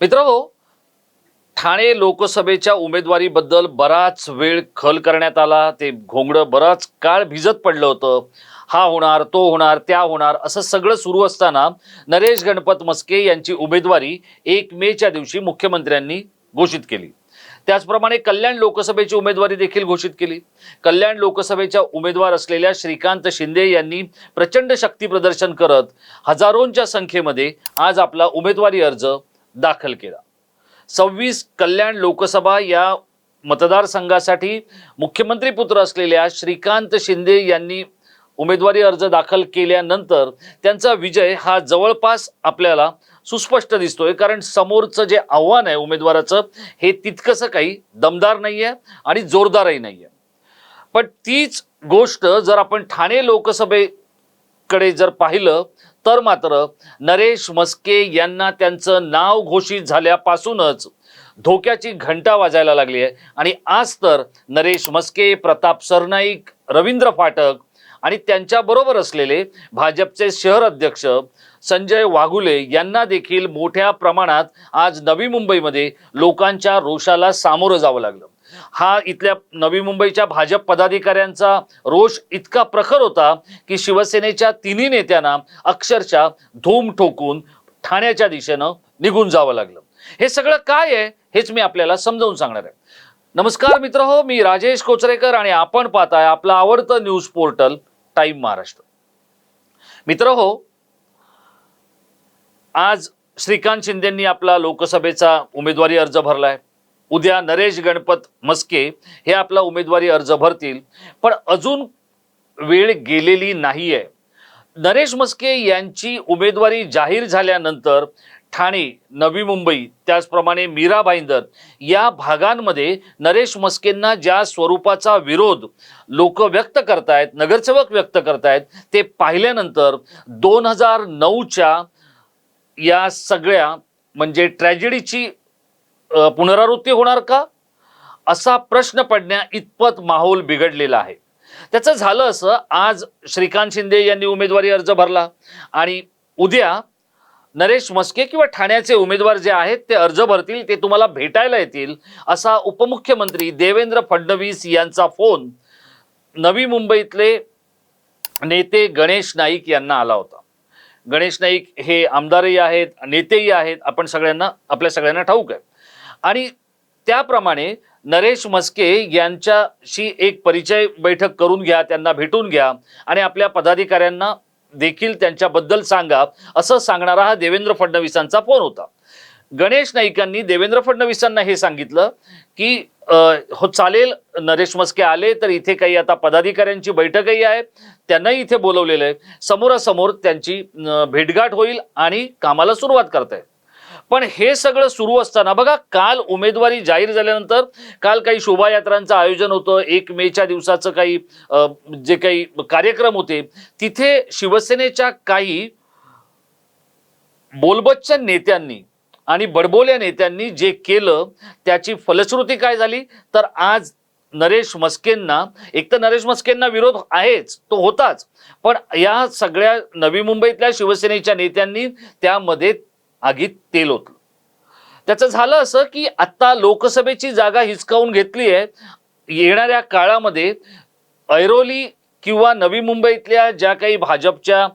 मित्रांनो ठाणे लोकसभेच्या उमेदवारीबद्दल बराच वेळ खल करण्यात आला. ते घोंगडं बराच काळ भिजत पडलं होतं. हा होणार तो होणार त्या होणार असं सगळं सुरू असताना नरेश गणपत मस्के यांची उमेदवारी एक मेच्या दिवशी मुख्यमंत्र्यांनी घोषित केली. त्याचप्रमाणे कल्याण लोकसभेची उमेदवारी देखील घोषित केली. कल्याण लोकसभेच्या उमेदवार असलेल्या श्रीकांत शिंदे यांनी प्रचंड शक्ती प्रदर्शन करत हजारोंच्या संख्येमध्ये आज आपला उमेदवारी अर्ज दाखल केला. सव्वीस कल्याण लोकसभा या मतदारसंघासाठी मुख्यमंत्री पुत्र असलेल्या श्रीकांत शिंदे यांनी उमेदवारी अर्ज दाखल केल्यानंतर त्यांचा विजय हा जवळपास आपल्याला सुस्पष्ट दिसतोय. कारण समोरचं जे आव्हान आहे उमेदवाराचं हे तितकंसं काही दमदार नाही आहे आणि जोरदारही नाही आहे पण तीच गोष्ट जर आपण ठाणे लोकसभेकडे जर पाहिलं तर मात्र नरेश मस्के यांना त्यांचं नाव घोषित झाल्यापासूनच धोक्याची घंटा वाजायला लागली आहे. आणि आज तर नरेश मस्के प्रताप सरनाईक रवींद्र फाटक आणि त्यांच्याबरोबर असलेले भाजपचे शहर अध्यक्ष संजय वाघुले यांना देखील मोठ्या प्रमाणात आज नवी मुंबईमध्ये लोकांच्या रोषाला सामोरं जावं लागलं. हा इथल्या नवी मुंबईच्या भाजप पदाधिकाऱ्यांचा रोष इतका प्रखर होता की शिवसेनेच्या तिन्ही नेत्यांना अक्षरशः धूम ठोकून ठाण्याच्या दिशेनं निघून जावं लागलं. हे सगळं काय आहे हेच मी आपल्याला समजावून सांगणार आहे. नमस्कार मित्र हो मी राजेश कोचरेकर आणि आपण पाहताय आपलं आवडतं न्यूज पोर्टल टाइम महाराष्ट्र. मित्र हो आज श्रीकांत शिंदेंनी आपला लोकसभेचा उमेदवारी अर्ज भरलाय. उद्या नरेश गणपत मस्के हे आपला उमेदवारी अर्ज भरतील. पण अजून वेळ गेलेली नाही आहे नरेश मस्के यांची उमेदवारी जाहीर झाल्यानंतर ठाणे नवी मुंबई त्याचप्रमाणे मीरा भाईंदर या भागांमध्ये नरेश मस्केंना ज्या स्वरूपाचा विरोध लोक व्यक्त करतायत नगरसेवक व्यक्त करतायत ते पाहिल्यानंतर दोन हजार नऊच्या या सगळ्या म्हणजे ट्रॅजेडीची पुनरावृत्ती होणार का? असा प्रश्न पडण्या इतपत माहोल बिघडलेला आहे. त्याचं झालं असं आज श्रीकांत शिंदे यांनी उमेदवारी अर्ज भरला आणि उद्या नरेश मस्के किंवा ठाण्याचे उमेदवार जे आहेत ते अर्ज भरतील ते तुम्हाला भेटायला येतील असा उपमुख्यमंत्री देवेंद्र फडणवीस यांचा फोन नवी मुंबईतले नेते गणेश नाईक यांना आला होता. गणेश नाईक हे आमदारही आहेत नेतेही आहेत आपण सगळ्यांना आपल्या सगळ्यांना ठाऊक आहे. आणि त्याप्रमाणे नरेश मस्के यांच्याशी एक परिचय बैठक करून घ्या त्यांना भेटून घ्या आणि आपल्या पदाधिकाऱ्यांना देखील त्यांच्याबद्दल सांगा असं सांगणारा हा देवेंद्र फडणवीसांचा फोन होता. गणेश नाईकांनी देवेंद्र फडणवीसांना हे सांगितलं की हो चालेल नरेश मस्के आले तर इथे काही आता पदाधिकाऱ्यांची बैठकही आहे त्यांनाही इथे बोलवलेलं आहे. समोरासमोर त्यांची भेटघाट भेटगाठ होईल आणि कामाला सुरुवात करतायत पण हे सगळं सुरू असताना बघा काल उमेदवारी जाहीर झाल्यानंतर काल काही शोभायात्रांचं आयोजन होतं. एक मेच्या दिवसाचं काही जे काही कार्यक्रम होते तिथे शिवसेनेच्या काही बोलबच्चन नेत्यांनी आणि बडबोल्या नेत्यांनी जे केलं त्याची फलश्रुती काय झाली? तर आज नरेश मस्केंना एक तर नरेश मस्केंना विरोध आहेच तो होताच. पण या सगळ्या नवी मुंबईतल्या शिवसेनेच्या नेत्यांनी त्यामध्ये आगीत तेल ओतलं. त्याचं झालं असं की आत्ता लोकसभेची जागा हिसकावून घेतली आहे येणाऱ्या काळामध्ये ऐरोली किंवा नवी मुंबईतल्या ज्या काही भाजपच्या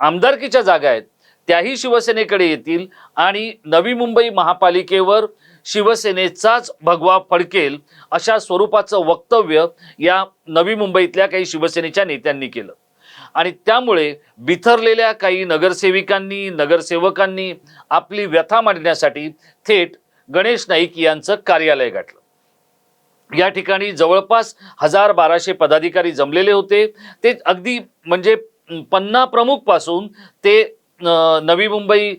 आमदारकीच्या जागा आहेत त्याही शिवसेनेकडे येतील आणि नवी मुंबई महापालिकेवर शिवसेनेचाच भगवा फडकेल अशा स्वरूपाचं वक्तव्य या नवी मुंबईतल्या काही शिवसेनेच्या नेत्यांनी केलं. आणि त्यामुळे बिथरलेल्या काही नगरसेविकांनी नगरसेवकांनी आपली व्यथा मांडण्यासाठी थेट गणेश नाईक यांचं कार्यालय गाठलं. या ठिकाणी जवळपास हजार बाराशे पदाधिकारी जमलेले होते. ते अगदी म्हणजे पन्ना प्रमुखपासून ते नवी मुंबई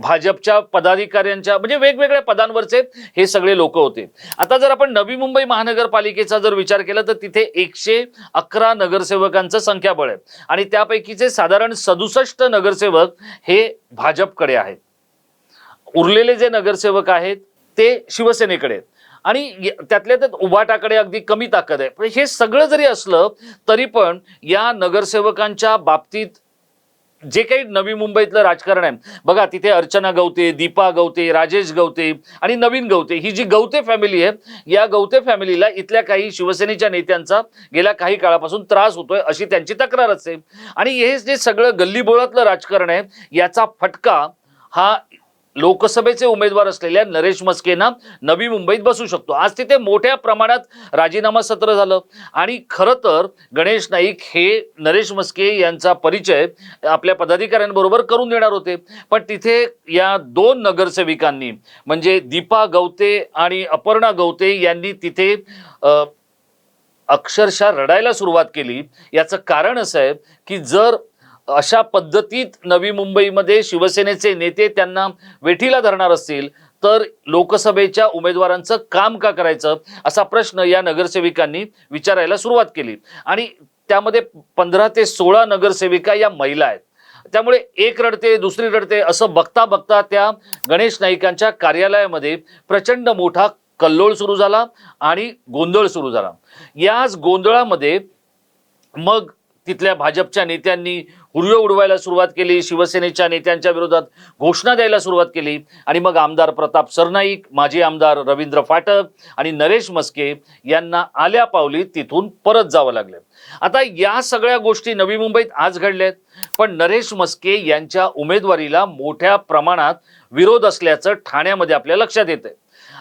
भाजपच्या पदाधिकाऱ्यांच्या म्हणजे वेगवेगळ्या पदांवरचे हे सगळे लोक होते. आता जर आपण नवी मुंबई महानगरपालिकेचा जर विचार केला तर तिथे एकशे अकरा नगरसेवकांचं संख्याबळ आहे. आणि त्यापैकीचे साधारण सदुसष्ट नगरसेवक हे भाजपकडे आहेत. उरलेले जे नगरसेवक आहेत ते शिवसेनेकडे आहेत. आणि त्यातल्या त्यात उभाटाकडे अगदी कमी ताकद आहे. पण हे सगळं जरी असलं तरी पण या नगरसेवकांच्या बाबतीत जे काही नवी मुंबईतलं राजकारण आहे बघा तिथे अर्चना गवते दीपा गवते राजेश गवते आणि नवीन गवते ही जी गवते फॅमिली आहे या गवते फॅमिलीला इथल्या काही शिवसेनेच्या नेत्यांचा गेल्या काही काळापासून त्रास होतोय अशी त्यांची तक्रार असते आणि हे जे सगळं गल्लीबोळातलं राजकारण आहे याचा फटका हा लोकसभेचे उमेदवार असलेल्या नरेश मस्केंना नवी मुंबईत बसू शकतो. आज तिथे मोठ्या प्रमाणात राजीनामा सत्र झालं. आणि खरं तर गणेश नाईक हे नरेश मस्के यांचा परिचय आपल्या पदाधिकाऱ्यांबरोबर करून देणार होते. पण तिथे या दोन नगरसेविकांनी म्हणजे दीपा गवते आणि अपर्णा गवते यांनी तिथे अक्षरशः रडायला सुरुवात केली. याचं कारण असं आहे की जर अशा पद्धतीत नवी मुंबईमध्ये शिवसेनेचे नेते त्यांना वेठीला धरणार असतील तर लोकसभेच्या उमेदवारांचं काम का करायचं? असा प्रश्न या नगरसेविकांनी विचारायला सुरुवात केली. आणि त्यामध्ये पंधरा ते सोळा नगरसेविका या महिला आहेत. त्यामुळे एक रडते दुसरी रडते असं बघता बघता त्या गणेश नाईकांच्या कार्यालयामध्ये प्रचंड मोठा कल्लोळ सुरू झाला आणि गोंधळ सुरू झाला. याच गोंधळामध्ये मग तिथल्या भाजपच्या नेत्यांनी हुर्यो उडवायला सुरुवात केली शिवसेनेच्या नेत्यांच्या विरोधात घोषणा द्यायला सुरुवात केली आणि मग आमदार प्रताप सरनाईक माजी आमदार रवींद्र फाटक आणि नरेश मस्के यांना आल्या पावली तिथून परत जावं लागलं. आता या सगळ्या गोष्टी नवी मुंबईत आज घडल्यात पण नरेश मस्के यांच्या उमेदवारीला मोठ्या प्रमाणात विरोध असल्याचं ठाण्यामध्ये आपल्या लक्षात येतंय.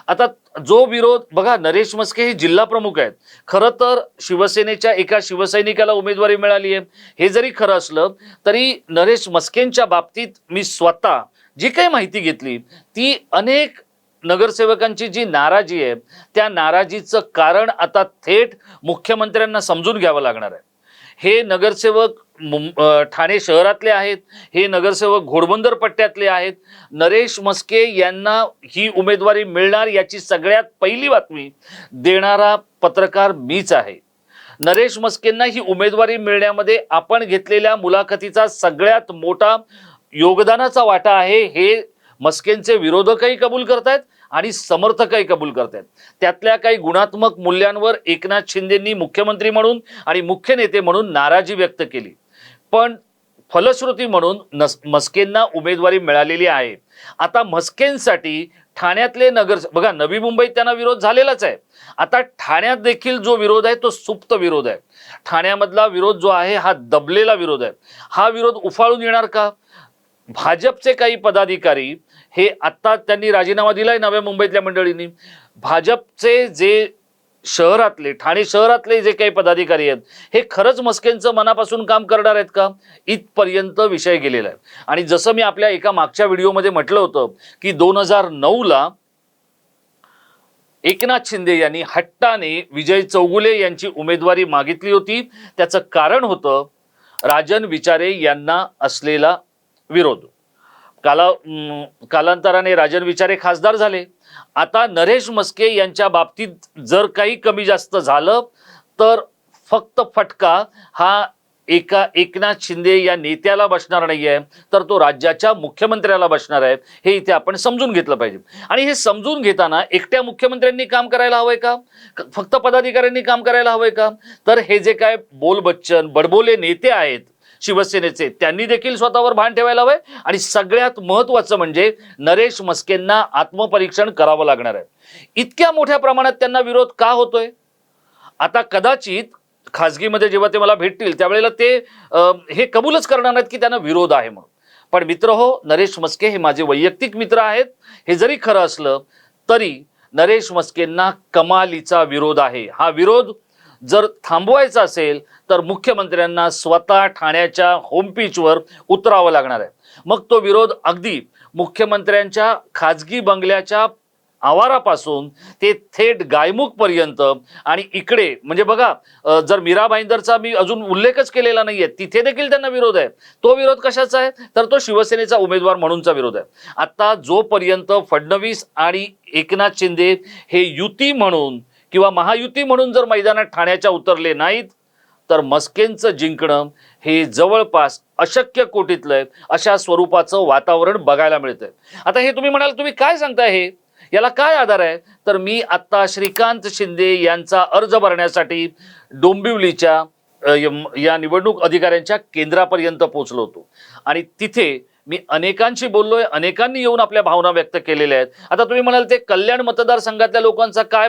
आता जो विरोध बघा नरेश मस्के हे जिल्हा प्रमुख आहेत. खरं तर शिवसेनेच्या एका शिवसैनिकाला उमेदवारी मिळाली आहे. हे जरी खरं असलं तरी नरेश मस्केंच्या बाबतीत मी स्वतः जी काही माहिती घेतली ती अनेक नगरसेवकांची जी नाराजी आहे त्या नाराजीचं कारण आता थेट मुख्यमंत्र्यांना समजून घ्यावं लागणार आहे. हे नगरसेवक मुं- ठाणे शहरातले आहेत हे नगरसेवक घोडबंदर पट्ट्यातले आहेत. नरेश मस्के यांना ही उमेदवारी मिळणार याची सगळ्यात पहिली बातमी देणारा पत्रकार मीच आहे. नरेश मस्केंना ही उमेदवारी मिळण्यामध्ये आपण घेतलेल्या मुलाखतीचा सगळ्यात मोठा योगदानाचा वाटा आहे हे मस्केंचे विरोधकही कबूल करतायत. आणि समर्थकही कबूल करतायत. त्यातल्या काही गुणात्मक मूल्यांवर एकनाथ शिंदेंनी मुख्यमंत्री म्हणून आणि मुख्य नेते म्हणून नाराजी व्यक्त केली. पण फलश्रुती म्हणून नस मस्केंना उमेदवारी मिळालेली आहे. आता मस्केंसाठी ठाण्यातले नगर बघा नवी मुंबईत त्यांना विरोध झालेलाच आहे. आता ठाण्यात देखील जो विरोध आहे तो सुप्त विरोध आहे. ठाण्यामधला विरोध जो आहे हा दबलेला विरोध आहे. हा विरोध उफाळून येणार का? भाजपचे काही पदाधिकारी हे आत्ता त्यांनी राजीनामा दिलाय नव्या मुंबईतल्या मंडळींनी. भाजपचे जे शहरातले ठाणे शहरातले जे काही पदाधिकारी आहेत हे खरंच मस्केंचं मनापासून काम करणार आहेत का? इथपर्यंत विषय गेलेला आहे. आणि जसं मी आपल्या एका मागच्या व्हिडिओमध्ये म्हटलं होतं की दोन हजार नऊला एकनाथ शिंदे यांनी हट्टाने विजय चौगुले यांची उमेदवारी मागितली होती. त्याचं कारण होतं राजन विचारे यांना असलेला विरोध. काला कालांतराने राजन विचारे खासदार झाले. आता नरेश मस्के यांच्या बाबतीत जर काही कमी जास्त झालं तर फक्त फटका हा एका एकनाथ शिंदे या नेत्याला बसणार नाही आहे तर तो राज्याच्या मुख्यमंत्र्याला बसणार आहे. हे इथे आपण समजून घेतलं पाहिजे. आणि हे समजून घेताना एकट्या मुख्यमंत्र्यांनी काम करायला हवंय का? फक्त पदाधिकाऱ्यांनी काम करायला हवंय का? तर हे जे काय बोल बच्चन बडबोले नेते आहेत शिवसेनेचे. त्यांनी देखील स्वतःवर भान ठेवायला हवंय. आणि सगळ्यात महत्वाचं म्हणजे नरेश मस्केंना आत्मपरीक्षण करावं लागणार आहे. इतक्या मोठ्या प्रमाणात त्यांना विरोध का होतोय? आता कदाचित खाजगीमध्ये जेव्हा ते मला भेटतील त्यावेळेला ते हे कबूलच करणार नाहीत की त्यांना विरोध आहे म्हणून. पण मित्र हो नरेश मस्के हे माझे वैयक्तिक मित्र आहेत. हे जरी खरं असलं तरी नरेश मस्केंना कमालीचा विरोध आहे. हा विरोध जर थांबवायचं असेल तर मुख्यमंत्र्यांना स्वतः ठाण्याच्या होमपीचवर उतरावं लागणार आहे. मग तो विरोध अगदी मुख्यमंत्र्यांच्या खाजगी बंगल्याच्या आवारापासून ते थेट गायमुखपर्यंत आणि इकडे म्हणजे बघा जर मीरा भाईंदरचा मी अजून उल्लेखच केलेला नाहीये तिथे देखील त्यांना विरोध आहे. तो विरोध कशाचा आहे? तर तो शिवसेनेचा उमेदवार म्हणूनचा विरोध आहे. आता जोपर्यंत फडणवीस आणि एकनाथ शिंदे हे युती म्हणून किंवा महायुती म्हणून जर मैदानात ठाण्याच्या उतरले नाहीत तर मस्केंचं जिंकणं हे जवळपास अशक्य कोटीतलं आहे. अशा स्वरूपाचं वातावरण बघायला मिळतंय. आता हे तुम्ही म्हणाल तुम्ही काय सांगताय हे? याला काय आधार आहे? तर मी आत्ता श्रीकांत शिंदे यांचा अर्ज भरण्यासाठी डोंबिवलीच्या या निवडणूक अधिकाऱ्यांच्या केंद्रापर्यंत पोहोचलो होतो. आणि तिथे मी अनेकांशी बोललोय अनेकांनी येऊन आपल्या भावना व्यक्त केलेल्या आहेत. आता तुम्ही म्हणाल ते कल्याण मतदारसंघातल्या लोकांचा काय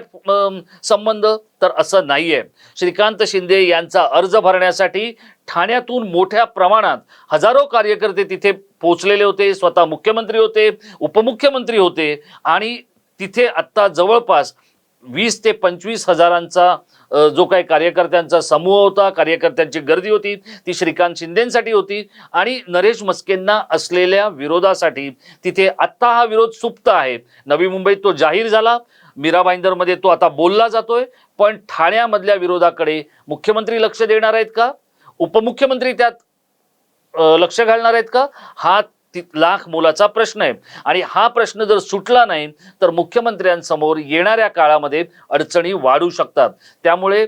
संबंध? तर असं नाहीये. श्रीकांत शिंदे यांचा अर्ज भरण्यासाठी ठाण्यातून मोठ्या प्रमाणात हजारो कार्यकर्ते तिथे पोचलेले होते स्वतः मुख्यमंत्री होते उपमुख्यमंत्री होते आणि तिथे आत्ता जवळपास वीस ते पंचवीस हजारांचा जो काही कार्यकर्त्यांचा समूह होता कार्यकर्त्यांची गर्दी होती ती श्रीकांत शिंदेसाठी होती आणि नरेश मस्केंना असलेल्या विरोधासाठी तिथे आत्ता हा विरोध सुप्त आहे. नवी मुंबईत तो जाहीर झाला. मीराबाईंदरमध्ये तो आता बोलला जातोय. पण ठाण्यामधल्या विरोधाकडे मुख्यमंत्री लक्ष देणार आहेत का? उपमुख्यमंत्री त्यात लक्ष घालणार आहेत का? हा ती लाख मोलाचा प्रश्न आहे. आणि हा प्रश्न जर सुटला नाही तर मुख्यमंत्र्यांसमोर येणाऱ्या काळामध्ये अडचणी वाढू शकतात. त्यामुळे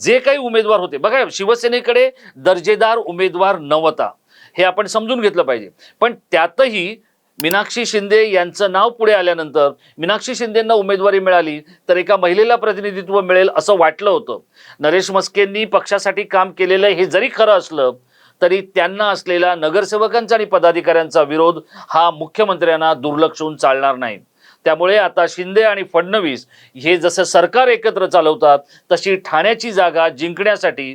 जे काही उमेदवार होते बघा शिवसेनेकडे दर्जेदार उमेदवार नव्हता. हे आपण समजून घेतलं पाहिजे. पण त्यातही मीनाक्षी शिंदे यांचं नाव पुढे आल्यानंतर मीनाक्षी शिंदेंना उमेदवारी मिळाली तर एका महिलेला प्रतिनिधित्व मिळेल असं वाटलं होतं. नरेश मस्केंनी पक्षासाठी काम केलेलं हे जरी खरं असलं तरी त्यांना असलेला नगरसेवकांचा आणि पदाधिकाऱ्यांचा विरोध हा मुख्यमंत्र्यांना दुर्लक्षून चालणार नाही. त्यामुळे आता शिंदे आणि फडणवीस हे जसं सरकार एकत्र चालवतात तशी ठाण्याची जागा जिंकण्यासाठी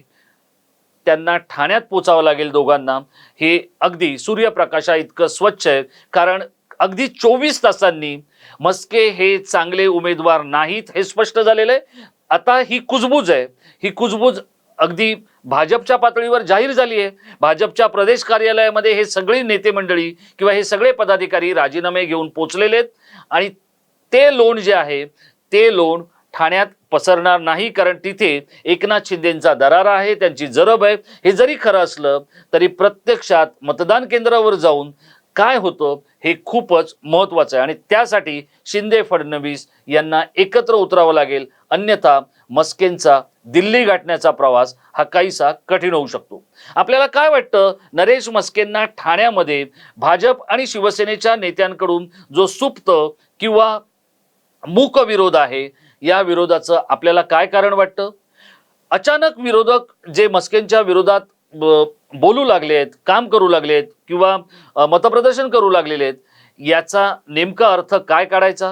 त्यांना ठाण्यात पोचावं लागेल दोघांना. हे अगदी सूर्यप्रकाशा इतकं स्वच्छ आहे. कारण अगदी चोवीस तासांनी मस्के हे चांगले उमेदवार नाहीत हे स्पष्ट झालेलं आहे. आता ही कुजबूज आहे. ही कुजबूज अगदी भाजपच्या पातळीवर जाहीर झाली आहे भाजपच्या प्रदेश कार्यालयामध्ये हे सगळी नेते मंडळी किंवा हे सगळे पदाधिकारी राजीनामे घेऊन पोचलेले आहेत. आणि ते लोण जे आहे ते लोण ठाण्यात पसरणार नाही कारण तिथे एकनाथ शिंदेंचा दरारा आहे त्यांची जरब आहे. हे जरी खरं असलं तरी प्रत्यक्षात मतदान केंद्रावर जाऊन काय होतं हे खूपच महत्वाचं आहे. आणि त्यासाठी शिंदे फडणवीस यांना एकत्र उतरावं लागेल. अन्यथा मस्केंचा दिल्ली गाठण्याचा प्रवास हा काहीसा कठीण होऊ शकतो. आपल्याला काय वाटतं? नरेश मस्केंना ठाण्यामध्ये भाजप आणि शिवसेनेच्या नेत्यांकडून जो सुप्त किंवा मूक विरोध आहे या विरोधाचं आपल्याला काय कारण वाटतं? अचानक विरोधक जे मस्केंच्या विरोधात बोलू लागले आहेत काम करू लागले आहेत किंवा मतप्रदर्शन करू लागलेले आहेत याचा नेमका अर्थ काय काढायचा?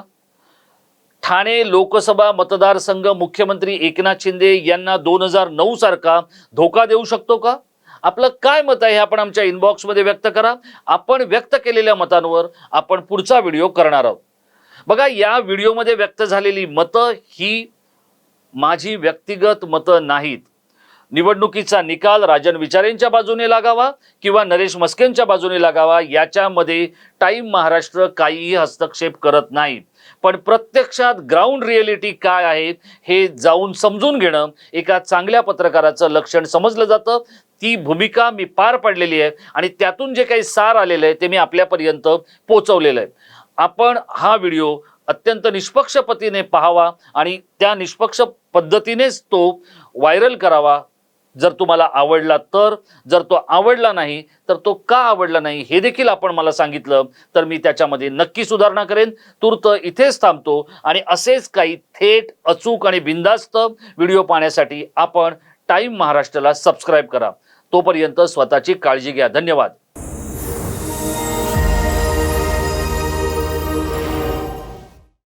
ठाणे लोकसभा मतदारसंघ मुख्यमंत्री एकनाथ शिंदे यांना दोन हजार नऊ सारखा धोका देऊ शकतो का? आपलं काय मत आहे हे आपण आमच्या इनबॉक्समध्ये व्यक्त करा. आपण व्यक्त केलेल्या मतांवर आपण पुढचा व्हिडिओ करणार आहोत. बघा या व्हिडिओमध्ये व्यक्त झालेली मतं ही माझी व्यक्तिगत मतं नाहीत. निवडणुकीचा निकाल राजन विचारेंच्या बाजूने लागावा किंवा नरेश मस्केंच्या बाजूने लागावा याच्यामध्ये टाईम महाराष्ट्र काहीही हस्तक्षेप करत नाही. पण प्रत्यक्षात ग्राउंड रिएलिटी काय आहे हे जाऊन समजून घेणं एका चांगल्या पत्रकाराचं लक्षण समजलं जातं. ती भूमिका मी पार पाडलेली आहे आणि त्यातून जे काही सार आलेलं आहे ते मी आपल्यापर्यंत पोचवलेलं आहे. आपण हा व्हिडिओ अत्यंत निष्पक्षपतीने पाहावा आणि त्या निष्पक्ष पद्धतीनेच तो व्हायरल करावा जर तुम्हाला आवडला तर जर तो आवडला नाही तर तो का आवडला नाही हे देखील आपण मला सांगितलं तर मी त्याच्यामध्ये नक्की सुधारणा करेन. तूर्त इथेच थांबतो आणि असेच काही थेट अचूक आणि बिंदास्त व्हिडिओ पाहण्यासाठी आपण टाईम महाराष्ट्राला सबस्क्राईब करा. तोपर्यंत स्वतःची काळजी घ्या. धन्यवाद.